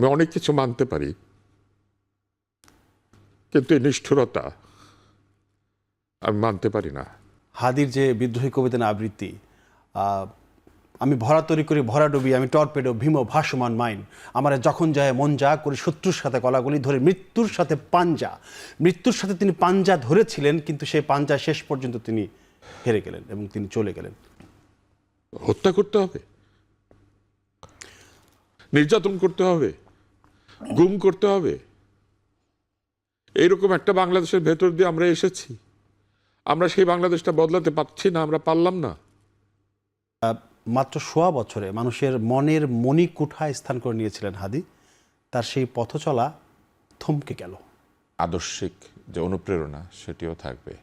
আমি অনেক কিছু মানতে পারি কিন্তু এই নিষ্ঠুরতা আমি মানতে পারি না। হাদির যে বিদ্রোহী কবিতা আবৃত্তি আমি ভরা তৈরি করি ভরা ডুবি আমি টর্পেডো ভীম ভাসমান মাইন। আমার যখন যায় মন যা করি শত্রুর সাথে গলাগলি ধরে মৃত্যুর সাথে পাঞ্জা। মৃত্যুর সাথে তিনি পাঞ্জা ধরেছিলেন কিন্তু সেই পাঞ্জা শেষ পর্যন্ত তিনি হেরে গেলেন এবং তিনি চলে গেলেন। হত্যা করতে হবে। নির্যাতন করতে হবে। গুম করতে হবে। এইরকম একটা বাংলাদেশের ভেতর দিয়ে আমরা এসেছি। আমরা সেই বাংলাদেশটা বদলাতে পারছি না আমরা পারলাম না। মাত্র সোয়া বছরে মানুষের মনের মণিকুঠায় স্থান করে নিয়েছিলেন হাদি। তার সেই পথ চলা থমকে গেল। আদর্শিক যে অনুপ্রেরণা সেটিও থাকবে।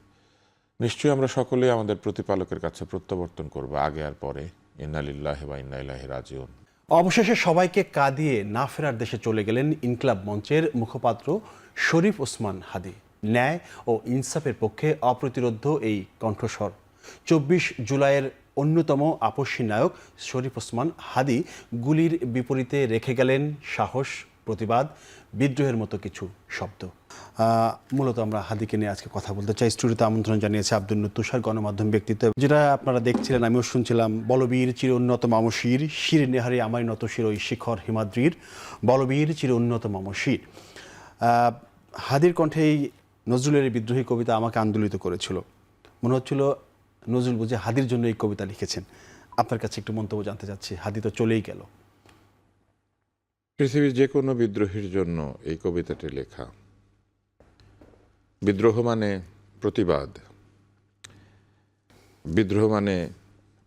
নিশ্চয়ই আমরা সকলেই আমাদের প্রতিপালকের কাছে প্রত্যাবর্তন করব আগে আর পরে। ইন্নালিল্লাহ বা ইন্নাইলাহি রাজিউন। অবশেষে সবাইকে কাঁদিয়ে না ফেরার দেশে চলে গেলেন ইনকলাব মঞ্চের মুখপাত্র শরীফ ওসমান হাদি। ন্যায় ও ইনসাফের পক্ষে অপ্রতিরোধ এই কণ্ঠস্বর। চব্বিশ জুলাইয়ের অন্যতম আপসী নায়ক শরীফ ওসমান হাদি গুলির বিপরীতে রেখে গেলেন সাহস প্রতিবাদ, বিদ্রোহের মতো কিছু শব্দ। মূলত আমরা হাদিকে নিয়ে আজকে কথা বলতে চাই। স্টুডিওতে আমন্ত্রণ জানিয়েছে আব্দুল তুষার গণমাধ্যম ব্যক্তিত্ব। যেটা আপনারা দেখছিলেন, আমিও শুনছিলাম, বলবীর চির উন্নত মামশির, শির নেহারি আমায় নত শির ওই শিখর হিমাদ্রির, বলবীর চির উন্নত মামশির হাদির কণ্ঠে এই নজরুলের বিদ্রোহী কবিতা আমাকে আন্দোলিত করেছিল। মনে হচ্ছিল নজরুল বুঝে হাদির জন্য এই কবিতা লিখেছেন। আপনার কাছে একটু মন্তব্য জানতে চাচ্ছি। হাদি তো চলেই গেল। পৃথিবীর যে কোনো বিদ্রোহীর জন্য এই কবিতাটি লেখা। বিদ্রোহ মানে প্রতিবাদ। বিদ্রোহ মানে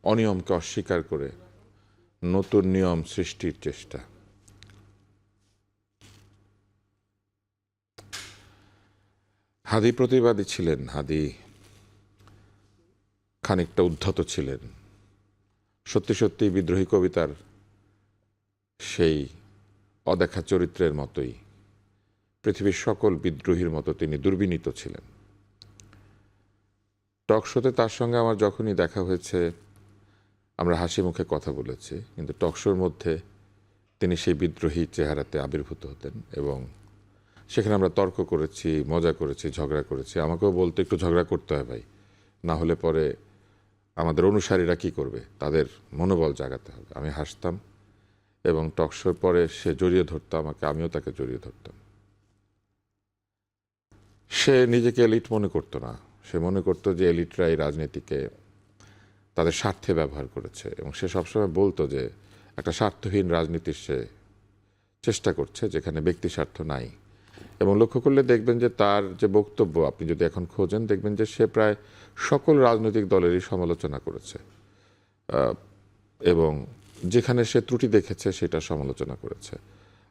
অনিয়মকে অস্বীকার করে নতুন নিয়ম সৃষ্টির চেষ্টা। হাদি প্রতিবাদী ছিলেন, হাদি খানিকটা উদ্ধত ছিলেন। সত্যি সত্যি বিদ্রোহী কবিতার সেই অদেখা চরিত্রের মতোই। পৃথিবীর সকল বিদ্রোহীর মতো তিনি দুর্বিনীত ছিলেন। টক শোতে তার সঙ্গে আমার যখনই দেখা হয়েছে, আমরা হাসি মুখে কথা বলেছি, কিন্তু টক শোর মধ্যে তিনি সেই বিদ্রোহী চেহারাতে আবির্ভূত হতেন এবং সেখানে আমরা তর্ক করেছি, মজা করেছি, ঝগড়া করেছি। আমাকেও বলতে, একটু ঝগড়া করতে হয় ভাই। না হলে পরে আমাদের অনুসারীরা কি করবে? তাদের মনোবল জাগাতে হবে। আমি হাসতাম এবং টকশোর পরে সে জড়িয়ে ধরতো আমাকে, আমিও তাকে জড়িয়ে ধরতাম। সে নিজেকে এলিট মনে করতো না। সে মনে করতো যে এলিটরা এই রাজনীতিকে তাদের স্বার্থে ব্যবহার করেছে এবং সে সবসময় বলতো যে একটা স্বার্থহীন রাজনীতির সে চেষ্টা করছে যেখানে ব্যক্তি স্বার্থ নাই। এবং লক্ষ্য করলে দেখবেন যে তার যে বক্তব্য, আপনি যদি এখন খোঁজেন, দেখবেন যে সে প্রায় সকল রাজনৈতিক দলেরই সমালোচনা করেছে। এবং যেখানে সে ত্রুটি দেখেছে, সেটা সমালোচনা করেছে।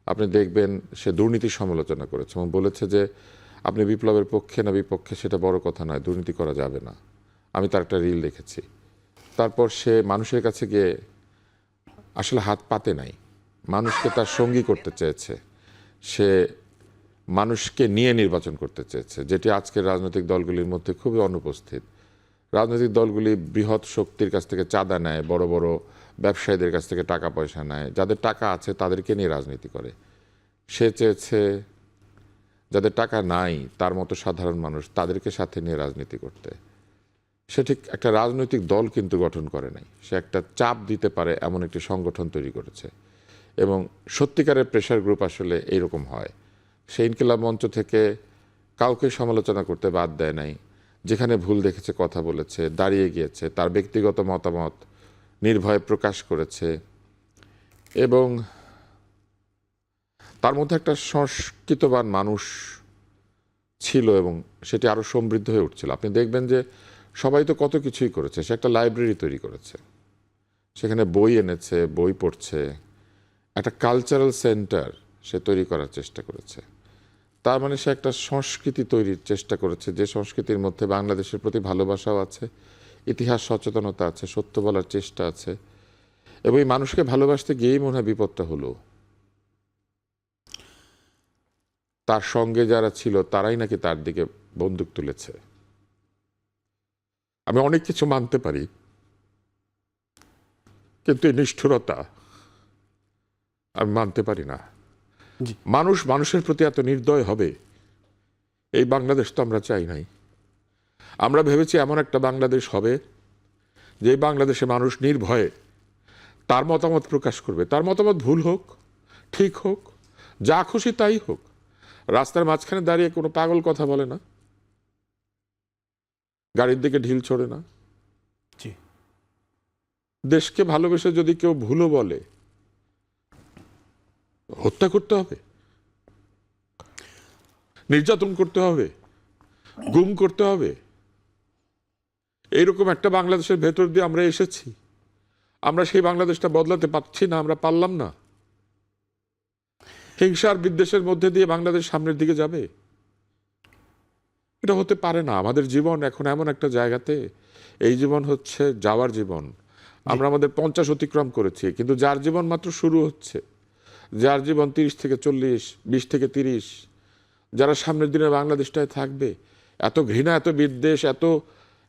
আপনি দেখবেন সে দুর্নীতি সমালোচনা করেছে এবং বলেছে যে, আপনি বিপ্লবের পক্ষে না বিপক্ষে, সেটা বড় কথা নয়, দুর্নীতি করা যাবে না। আমি তার একটা রিল দেখেছি। তারপর সে মানুষের কাছে গিয়ে আসলে হাত পাতে নাই। মানুষকে তার সঙ্গী করতে চেয়েছে। সে মানুষকে নিয়ে নির্বাচন করতে চেয়েছে, যেটি আজকের রাজনৈতিক দলগুলির মধ্যে খুবই অনুপস্থিত। রাজনৈতিক দলগুলি বৃহৎ শক্তির কাছ থেকে চাঁদা নেয়, বড় বড় ব্যবসায়ীদের কাছ থেকে টাকা পয়সা নেয়, যাদের টাকা আছে তাদেরকে নিয়ে রাজনীতি করে। সে চেয়েছে যাদের টাকা নাই, তার মতো সাধারণ মানুষ তাদেরকে সাথে নিয়ে রাজনীতি করতে। সে ঠিক একটা রাজনৈতিক দল কিন্তু গঠন করে নাই। সে একটা চাপ দিতে পারে এমন একটি সংগঠন তৈরি করেছে। এবং সত্যিকারের প্রেশার গ্রুপ আসলে এইরকম হয়। সে ইনকিলাব মঞ্চ থেকে কাউকে সমালোচনা করতে বাদ দেয় নাই, যেখানে ভুল দেখেছে, কথা বলেছে, দাঁড়িয়ে গিয়েছে, তার ব্যক্তিগত মতামত নির্ভয়ে প্রকাশ করেছে এবং তার মধ্যে একটা সংস্কৃতবান মানুষ ছিল এবং সেটি আরও সমৃদ্ধ হয়ে উঠছিল। আপনি দেখবেন যে সবাই তো কত কিছুই করেছে। সে একটা লাইব্রেরি তৈরি করেছে। সেখানে বই এনেছে, বই পড়ছে। একটা কালচারাল সেন্টার সে তৈরি করার চেষ্টা করেছে। তার মানে সে একটা সংস্কৃতি তৈরির চেষ্টা করেছে। যে সংস্কৃতির মধ্যে বাংলাদেশের প্রতি ভালোবাসাও আছে ইতিহাস সচেতনতা আছে সত্য বলার চেষ্টা আছে। এবং এই মানুষকে ভালোবাসতে গিয়েই মনে হয় বিপদটা হলো। তার সঙ্গে যারা ছিল তারাই নাকি তার দিকে বন্দুক তুলেছে। আমি অনেক কিছু মানতে পারি। কিন্তু এই নিষ্ঠুরতা আমি মানতে পারি না। মানুষ মানুষের প্রতি এত নির্দয় হবে এই বাংলাদেশ তো আমরা চাই নাই। আমরা ভেবেছি এমন একটা বাংলাদেশ হবে যে বাংলাদেশে মানুষ নির্ভয়ে তার মতামত প্রকাশ করবে। তার মতামত ভুল হোক ঠিক হোক যা খুশি তাই হোক রাস্তার মাঝখানে দাঁড়িয়ে কোনো পাগল কথা বলে না গাড়ির দিকে ঢিল ছোড়ে না। দেশকে ভালোবেসে যদি কেউ ভুলও বলে হত্যা করতে হবে নির্যাতন করতে হবে গুম করতে হবে এইরকম একটা বাংলাদেশের ভেতর দিয়ে আমরা এসেছি। আমরা সেই বাংলাদেশটা বদলাতে পারছি না আমরা পারলাম না। হিংসার বিদ্বেষের মধ্যে দিয়ে বাংলাদেশ সামনের দিকে যাবে? এটা হতে পারে না। আমাদের জীবন এখন এমন একটা জায়গাতে এই জীবন হচ্ছে যাওয়ার জীবন। আমরা আমাদের পঞ্চাশ অতিক্রম করেছি কিন্তু যার জীবন মাত্র শুরু হচ্ছে যার জীবন তিরিশ থেকে চল্লিশ বিশ থেকে তিরিশ যারা সামনের দিনে বাংলাদেশটায় থাকবে এত ঘৃণা এত বিদ্বেষ এত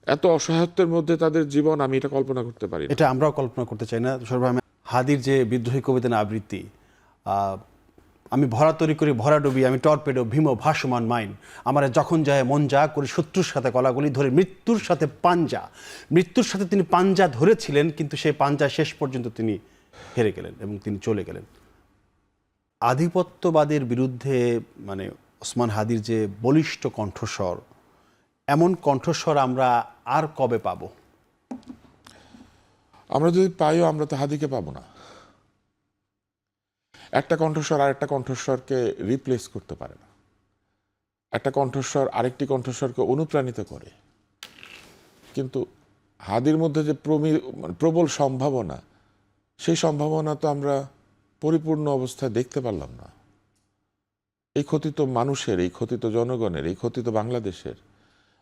এত অসহায়ত্বের মধ্যে তাদের জীবন, আমি এটা কল্পনা করতে পারি এটা আমরাও কল্পনা করতে চাই না। সর্বাম হাদির যে বিদ্রোহী কবিতা আবৃত্তি আমি ভরা তৈরি করি, ভরা ডুবি, আমি টর্পেডো, ভীম, ভাসমান মাইন। আমার যখন যায় মন যা করি শত্রুর সাথে গলাগলি ধরে, মৃত্যুর সাথে পাঞ্জা। মৃত্যুর সাথে তিনি পাঞ্জা ধরেছিলেন, কিন্তু সেই পাঞ্জা শেষ পর্যন্ত তিনি হেরে গেলেন এবং তিনি চলে গেলেন। আধিপত্যবাদের বিরুদ্ধে মানে ওসমান হাদির যে বলিষ্ঠ কণ্ঠস্বর এমন কণ্ঠস্বর আমরা আর কবে পাব? আমরা যদি পাইও, আমরা তো হাদিকে পাবো না। একটা কণ্ঠস্বর আর একটা কণ্ঠস্বরকে রিপ্লেস করতে পারে না। একটা কণ্ঠস্বর আরেকটি কণ্ঠস্বরকে অনুপ্রাণিত করে। কিন্তু হাদির মধ্যে যে প্রমি মানে প্রবল সম্ভাবনা, সেই সম্ভাবনা তো আমরা পরিপূর্ণ অবস্থায় দেখতে পারলাম না। এই ক্ষতি তো মানুষের, এই ক্ষতি তো জনগণের, এই ক্ষতি তো বাংলাদেশের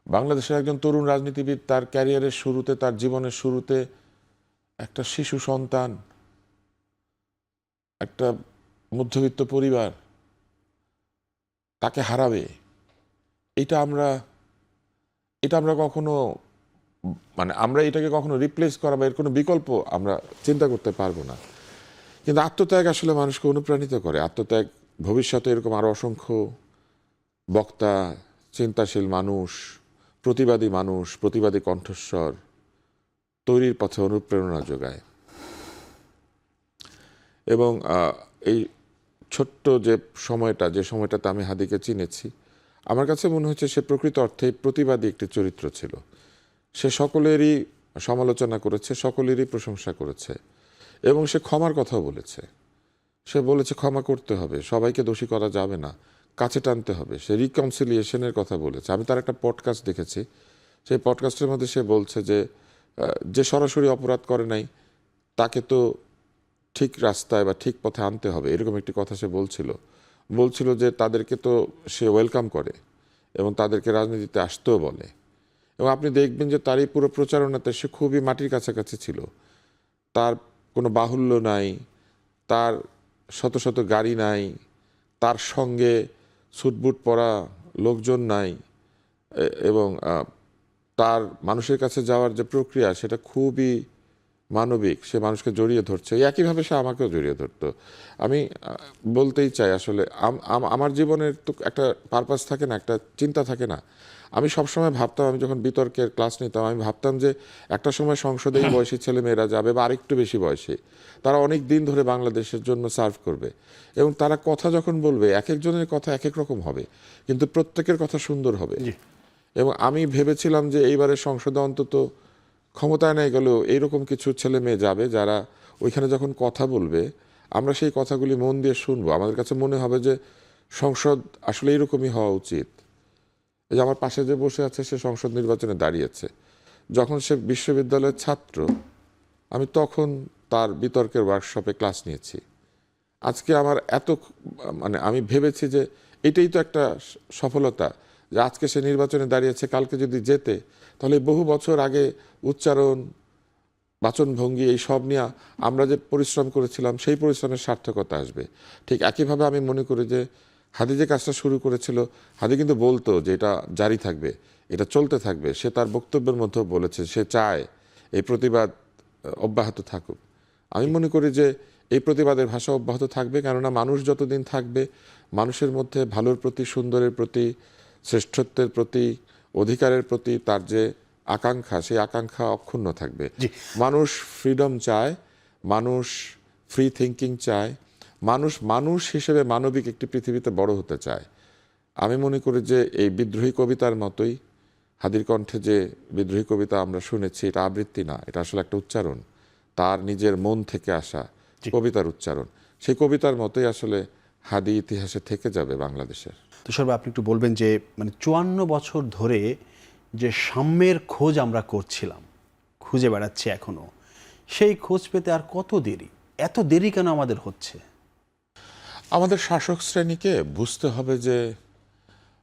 বাংলাদেশের একজন তরুণ রাজনীতিবিদ তার ক্যারিয়ারের শুরুতে, তার জীবনের শুরুতে একটা শিশু সন্তান, একটা মধ্যবিত্ত পরিবার, তাকে হারাবে। এটা আমরা এটা আমরা কখনো মানে আমরা এটাকে কখনো রিপ্লেস করা বা এর কোনো বিকল্প আমরা চিন্তা করতে পারব না। কিন্তু আত্মত্যাগ আসলে মানুষকে অনুপ্রাণিত করে। আত্মত্যাগ ভবিষ্যতে এরকম আরও অসংখ্য বক্তা, চিন্তাশীল মানুষ প্রতিবাদী মানুষ, প্রতিবাদী কণ্ঠস্বর তৈরির পথে অনুপ্রেরণা যোগায়। এবং এই ছোট্ট যে সময়টা, যে সময়টাতে আমি হাদিকে চিনেছি, আমার কাছে মনে হচ্ছে সে প্রকৃত অর্থে প্রতিবাদী একটি চরিত্র ছিল। সে সকলেরই সমালোচনা করেছে, সকলেরই প্রশংসা করেছে এবং সে ক্ষমার কথাও বলেছে। সে বলেছে, ক্ষমা করতে হবে, সবাইকে দোষী করা যাবে না। কাছে টানতে হবে। সে রিকনসিলিয়েশনের কথা বলেছে। আমি তার একটা পডকাস্ট দেখেছি। সেই পডকাস্টের মধ্যে সে বলছে যে যে সরাসরি অপরাধ করে নাই, তাকে তো ঠিক রাস্তায় বা ঠিক পথে আনতে হবে। এরকম একটি কথা সে বলছিল। বলছিল যে, তাদেরকে তো সে ওয়েলকাম করে এবং তাদেরকে রাজনীতিতে আসতেও বলে। এবং আপনি দেখবেন যে তার এই পুরো প্রচারণাতে সে খুবই মাটির কাছাকাছি ছিল। তার কোনো বাহুল্য নাই, তার শত শত গাড়ি নাই, তার সঙ্গে সুটবুট পরা লোকজন নাই এবং তার মানুষের কাছে যাওয়ার যে প্রক্রিয়া সেটা খুবই মানবিক সে মানুষকে জড়িয়ে ধরছে। একইভাবে সে আমাকেও জড়িয়ে ধরতো। আমি বলতেই চাই আসলে আম- আম- আমার জীবনের তো একটা পারপাস থাকে না একটা চিন্তা থাকে না। আমি সবসময় ভাবতাম আমি যখন বিতর্কের ক্লাস নিতাম আমি ভাবতাম যে একটা সময় সংসদে এই বয়সী ছেলে মেয়েরা যাবে বা আরেকটু বেশি বয়সী। তারা অনেক দিন ধরে বাংলাদেশের জন্য সার্ভ করবে। এবং তারা কথা যখন বলবে এক একজনের কথা এক এক রকম হবে কিন্তু প্রত্যেকের কথা সুন্দর হবে। এবং আমি ভেবেছিলাম যে এইবারের সংসদে অন্তত ক্ষমতায় নেই গেলেও এইরকম কিছু ছেলে মেয়ে যাবে যারা ওইখানে যখন কথা বলবে, আমরা সেই কথাগুলি মন দিয়ে শুনব। আমাদের কাছে মনে হবে যে সংসদ আসলে এইরকমই হওয়া উচিত। এই যে আমার পাশে যে বসে আছে, সে সংসদ নির্বাচনে দাঁড়িয়েছে যখন সে বিশ্ববিদ্যালয়ের ছাত্র, আমি তখন তার বিতর্কের ওয়ার্কশপে ক্লাস নিয়েছি। আজকে আমার এত মানে আমি ভেবেছি যে এটাই তো একটা সফলতা। যে আজকে সে নির্বাচনে দাঁড়িয়েছে, কালকে যদি যেতে, তাহলে বহু বছর আগে উচ্চারণ, বাচনভঙ্গি এই সব নিয়ে আমরা যে পরিশ্রম করেছিলাম, সেই পরিশ্রমের সার্থকতা আসবে। ঠিক একইভাবে আমি মনে করি যে হাদি যে কাজটা শুরু করেছিল, হাদি কিন্তু বলতো যে এটা জারি থাকবে, এটা চলতে থাকবে, সে তার বক্তব্যের মধ্যেও বলেছে, সে চায় এই প্রতিবাদ অব্যাহত থাকুক। আমি মনে করি যে এই প্রতিবাদের ভাষা অব্যাহত থাকবে, কেননা মানুষ যতদিন থাকবে, মানুষের মধ্যে ভালোর প্রতি, সুন্দরের প্রতি শ্রেষ্ঠত্বের প্রতি অধিকারের প্রতি তার যে আকাঙ্ক্ষা সেই আকাঙ্ক্ষা অক্ষুণ্ণ থাকবে। মানুষ ফ্রিডম চায় মানুষ ফ্রি থিঙ্কিং চায় মানুষ মানুষ হিসেবে মানবিক একটি পৃথিবীতে বড় হতে চায়। আমি মনে করি যে এই বিদ্রোহী কবিতার মতোই হাদির কণ্ঠে যে বিদ্রোহী কবিতা আমরা শুনেছি এটা আবৃত্তি না এটা আসলে একটা উচ্চারণ। তার নিজের মন থেকে আসা কবিতার উচ্চারণ। সেই কবিতার মতোই আসলে হাদি ইতিহাসে থেকে যাবে বাংলাদেশের। তুষার ভাই, আপনি একটু বলবেন যে মানে চুয়ান্ন বছর ধরে যে সাম্যের খোঁজ আমরা করছিলাম খুঁজে বেড়াচ্ছি এখনও সেই খোঁজ পেতে আর কত দেরি? এত দেরি কেন আমাদের হচ্ছে? আমাদের শাসক শ্রেণীকে বুঝতে হবে যে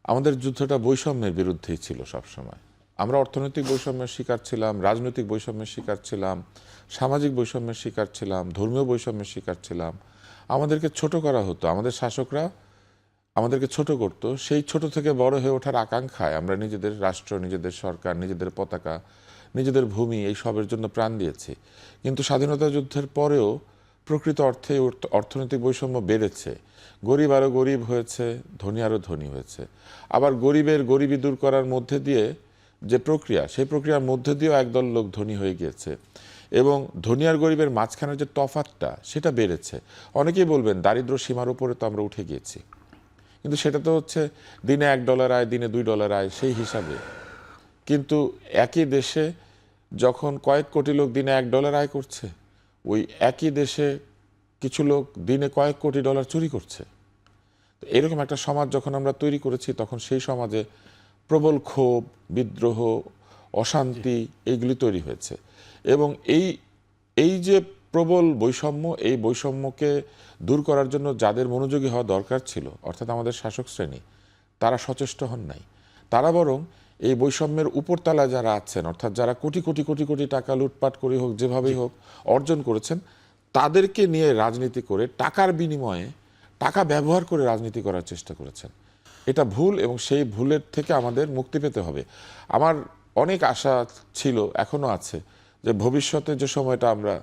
আমাদের যুদ্ধটা বৈষম্যের বিরুদ্ধেই ছিল সবসময়। আমরা অর্থনৈতিক বৈষম্যের শিকার ছিলাম রাজনৈতিক বৈষম্যের শিকার ছিলাম সামাজিক বৈষম্যের শিকার ছিলাম ধর্মীয় বৈষম্যের শিকার ছিলাম। আমাদেরকে ছোট করা হতো। আমাদের শাসকরা আমাদেরকে ছোট করত, সেই ছোট থেকে বড় হয়ে ওঠার আকাঙ্ক্ষায় আমরা নিজেদের রাষ্ট্র, নিজেদের সরকার, নিজেদের পতাকা, নিজেদের ভূমি এই সবের জন্য প্রাণ দিয়েছি। কিন্তু স্বাধীনতা যুদ্ধের পরেও প্রকৃত অর্থে অর্থনৈতিক বৈষম্য বেড়েছে। গরিব আরও গরিব হয়েছে, ধনী আরও ধনী হয়েছে। আবার গরিবের গরিবি দূর করার মধ্যে দিয়ে যে প্রক্রিয়া, সেই প্রক্রিয়ার মধ্যে দিয়েও একদল লোক ধনী হয়ে গিয়েছে। এবং ধনী আর গরিবের মাঝখানের যে তফাতটা সেটা বেড়েছে। অনেকেই বলবেন দারিদ্র সীমার উপরে তো আমরা উঠে গিয়েছি। কিন্তু সেটা তো হচ্ছে দিনে এক ডলার আয় দিনে দুই ডলার আয় সেই হিসাবে। কিন্তু একই দেশে যখন কয়েক কোটি লোক দিনে এক ডলার আয় করছে ওই একই দেশে কিছু লোক দিনে কয়েক কোটি ডলার চুরি করছে। তো এরকম একটা সমাজ যখন আমরা তৈরি করেছি তখন সেই সমাজে প্রবল ক্ষোভ বিদ্রোহ অশান্তি এইগুলি তৈরি হয়েছে। এবং এই এই যে প্রবল বৈষম্য এই বৈষম্যকে দূর করার জন্য যাদের মনোযোগী হওয়া দরকার ছিল অর্থাৎ আমাদের শাসক শ্রেণি তারা সচেষ্ট হন নাই। তারা বরং এই বৈষম্যের উপরতলা যারা আছেন অর্থাৎ যারা কোটি কোটি কোটি কোটি টাকা লুটপাট করে হোক যেভাবেই হোক অর্জন করেছেন তাদেরকে নিয়ে রাজনীতি করে টাকার বিনিময়ে টাকা ব্যবহার করে রাজনীতি করার চেষ্টা করেছেন। এটা ভুল এবং সেই ভুলের থেকে আমাদের মুক্তি পেতে হবে। আমার অনেক আশা ছিল এখনও আছে যে ভবিষ্যতে যে সময়টা আমরা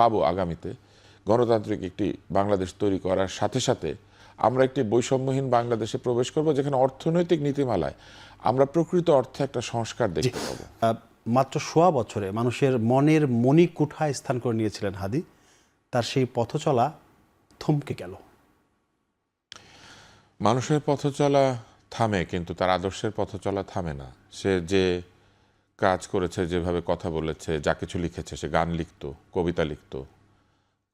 পাবো আগামীতে। গণতান্ত্রিক একটি বাংলাদেশ তৈরি করার সাথে সাথে আমরা একটি বৈষম্যহীন বাংলাদেশে প্রবেশ করব যেখানে অর্থনৈতিক নীতিমালায় আমরা প্রকৃত অর্থে একটা সংস্কার দেখতে পাবো। মাত্র সোয়া বছরে মানুষের মনের মণিকুঠায় স্থান করে নিয়েছিলেন হাদি। তার সেই পথ চলা থমকে গেল। মানুষের পথ চলা থামে কিন্তু তার আদর্শের পথ চলা থামে না। সে যে কাজ করেছে, যেভাবে কথা বলেছে, যা কিছু লিখেছে, সে গান লিখতো, কবিতা লিখতো,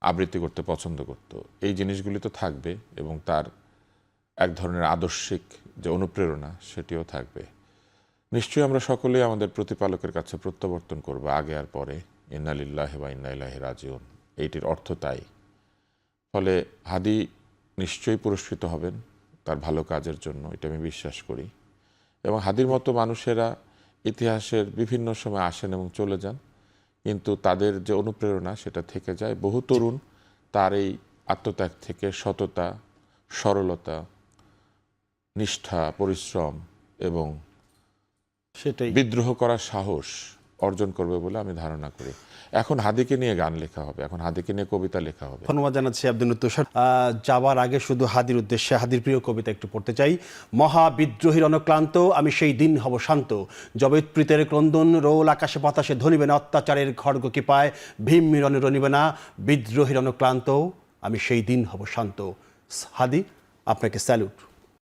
আবৃত্তি করতে পছন্দ করত, এই জিনিসগুলি তো থাকবে এবং তার এক ধরনের আদর্শিক যে অনুপ্রেরণা, সেটিও থাকবে। নিশ্চয়ই আমরা সকলেই আমাদের প্রতিপালকের কাছে প্রত্যাবর্তন করব আগে আর পরে। ইন্নালিল্লাহ বা ইন্নাইল্লাহ রাজিউন। এইটির অর্থ তাই। ফলে হাদি নিশ্চয়ই পুরস্কৃত হবেন তার ভালো কাজের জন্য, এটা আমি বিশ্বাস করি। এবং হাদির মতো মানুষেরা ইতিহাসের বিভিন্ন সময় আসেন এবং চলে যান। কিন্তু তাদের যে অনুপ্রেরণা সেটা থেকে যায়। বহু তরুণ তার এই আত্মত্যাগ থেকে সততা সরলতা নিষ্ঠা পরিশ্রম এবং সেটাই। বিদ্রোহ করার সাহস অর্জন করবে বলে আমি ধারণা করি। এখন হাদিকে নিয়ে গান লেখা হবে, এখন হাদিকে নিয়ে কবিতা লেখা হবে। ধন্যবাদ জানাচ্ছি আব্দুল তুষার যাবার আগে শুধু হাদির উদ্দেশ্যে হাদির প্রিয় কবিতা একটু পড়তে চাই। মহা বিদ্রোহীর অনক্লান্ত আমি সেই দিন হব শান্ত। জবেৎপ্রীতের ক্রন্দন, রোল আকাশে বাতাসে ধনিবে না, অত্যাচারের খড়গ কি পায়, ভীম মিলনে রনিবে না। বিদ্রোহীর অনক্লান্ত আমি সেই দিন হব শান্ত। হাদি, আপনাকে স্যালুট।